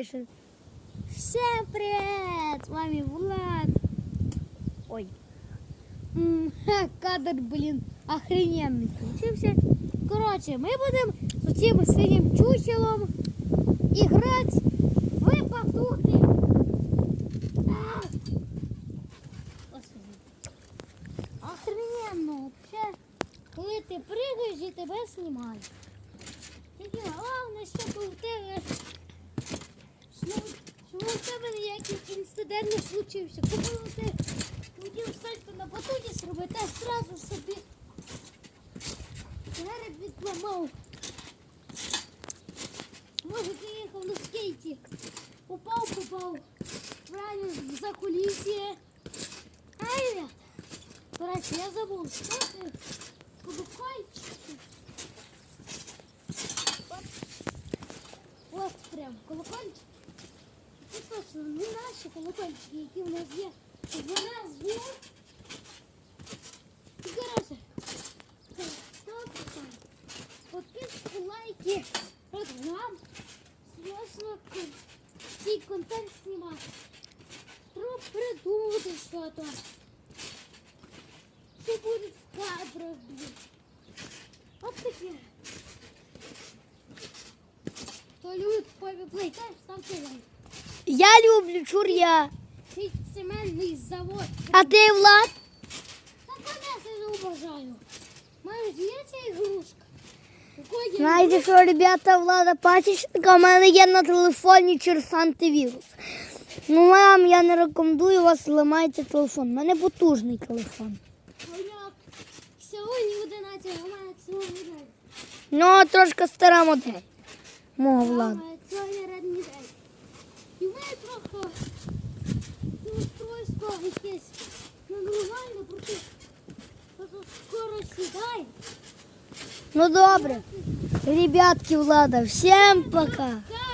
Пише. Всем привет! С вами Влад. Ой. М, ха, Кадр, блин, охрененный получився. Короче, ми будемо з цим синім чучелом іграти в батути. А! Господи. Охрененно вообще. Коли ти пригаєш і тебе знімають. Тільки головне, щоб у тебе щоб, щоб у тебе ніякий інцидент не случився. Коли ти хотів сальто на батуті зробити, а зразу собі Гарик відламав. Може, ти їхав на скейті. Упав, попав. Правильно, за кулісі. Ребят. До речі, я забув, ти колокольчики. От прям колокольчики. Це точно не наші колокольчики, які в нас є в назві. І, коротше, ставте подписку, лайки, програм. Серйозно, цей контент знімати. Треба придумати що-то. Що буде в кадрах, блін. От таке. Хто любить повіплей, теж ставте лайк. Я люблю чур'я. Цементний завод. А ти Влад? Та конечно не обожаю. Маєш є ця ігрушка? У Знаєте що, ребята, влада пасічника, у мене є на телефоні через антивірус. Ну, вам я не рекомендую вас ламайте телефон. У мене потужний телефон. Сьогодні 11, а у мене день. Ну, трошки стара модель. Мого влада. Сьогодні ранній день. І в мене трохи устройство якесь ненормальне, проте просто скоро сідає. Ну добре. Ребятки, Влада, всем пока. Та